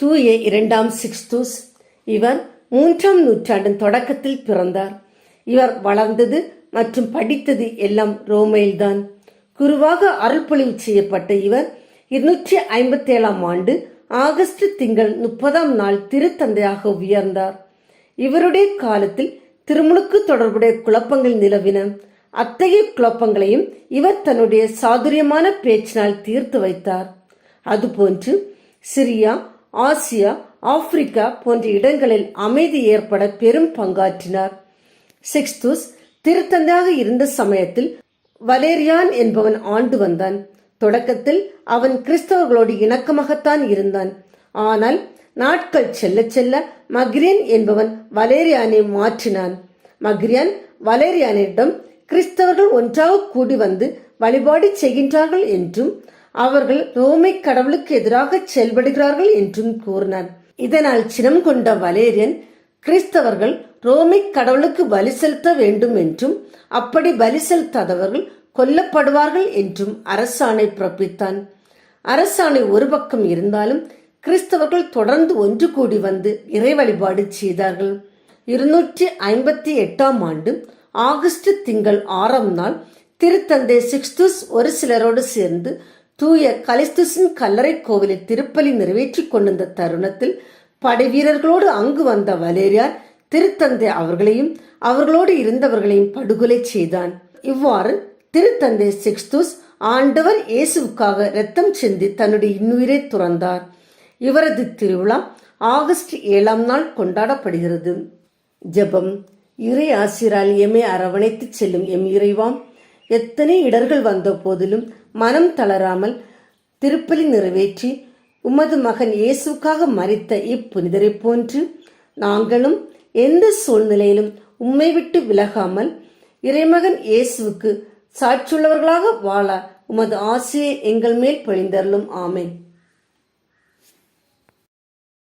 தூய இரண்டாம் சிக்ஸ்தூஸ். இவர் மூன்றாம் நூற்றாண்டின் தொடக்கத்தில் பிறந்தார். இவர் வளர்ந்தது மற்றும் படித்தது எல்லாம் ரோமையில்தான் குருவாக அருள்பொழிவு செய்யப்பட்ட இவர் இருநூற்றி ஐம்பத்தி ஏழாம் ஆண்டு ஆகஸ்ட் திங்கள் முப்பதாம் நாள் திருத்தந்தையாக உயர்ந்தார். இவருடைய காலத்தில் திருமுழுக்கு தொடர்புடைய குழப்பங்கள் நிலவின. அத்தகைய குழப்பங்களையும் இவர் தன்னுடைய சாதுரியமான பேச்சினால் தீர்த்து வைத்தார். அதுபோன்று சிரியா ஆசியா ஆப்பிரிக்கா போன்ற இடங்களில் அமைதி ஏற்பட பெரும் பங்காற்றினார். சிக்ஸ்துஸ் திருத்தந்தையாக இருந்த சமயத்தில் வலேரியான் என்பவன் ஆண்டு வந்தான். தொடக்கத்தில் அவன் கிறிஸ்தவர்களோடு இணக்கமாகத்தான் இருந்தான். ஆனால் நாட்கள் செல்ல செல்ல மக்ரியன் என்பவன் வலேரியானை மாற்றினான். மக்ரியான் வலேரியானிடம் கிறிஸ்தவர்கள் ஒன்றாக கூடி வந்து வழிபாடு செய்கின்றார்கள் என்றும் அவர்கள் ரோமை கடவுளுக்கு எதிராக செயல்படுகிறார்கள் என்றும் கூறினான் இதனால் சினம் கொண்ட வலேரியன் கிறிஸ்தவர்கள் ரோமை கடவுளுக்கு பலி செலுத்த வேண்டும் என்றும் அப்படி பலி செலுத்தாதவர்கள் கொல்லப்படுவார்கள் என்றும் அரசாணை பிறப்பித்தான். அரசாணை ஒரு பக்கம் இருந்தாலும் கிறிஸ்தவர்கள் தொடர்ந்து ஒன்று கூடி வந்து இறை வழிபாடு செய்தார்கள். இருநூற்றி ஐம்பத்தி எட்டாம் ஆண்டு ஆகஸ்ட் திங்கள் ஆறாம் நாள் திருத்தந்தை சிக்ஸ்துஸ் ஒரு சிலரோடு சேர்ந்து தூய கலிஸ்துசின் கல்லறை கோவிலில் திருப்பலி நிறைவேற்றிக் கொண்டிருந்த தருணத்தில் படைவீரர்களோடு அங்கு வந்த வலேரியார் திருத்தந்தை அவர்களையும் அவர்களோடு இருந்தவர்களையும் படுகொலை செய்தான். இவ்வாறு திருத்தந்தை சிக்ஸ்துஸ் ஆண்டவர் இயேசுவுக்காக ரத்தம் சிந்தி தன்னுடைய இன்னுயிரை துறந்தார். இவரது திருவிழா ஆகஸ்ட் ஏழாம் நாள் கொண்டாடப்படுகிறது. ஜெபம். இறை ஆசிரால் எம்மை அரவணைத்து செல்லும் எம் இறைவாம். எத்தனை இடர்கள் வந்த போதிலும் மனம் தளராமல் திருப்பலி நிறைவேற்றி உமது மகன் இயேசுக்காக மறித்த இப்புனிதரை போன்று நாங்களும் எந்த சூழ்நிலையிலும் உம்மை விட்டு விலகாமல் இறைமகன் இயேசுவுக்கு சாட்சியுள்ளவர்களாக வாழ உமது ஆசையை எங்கள் மேல் பொழிந்தருளும். ஆமேன்.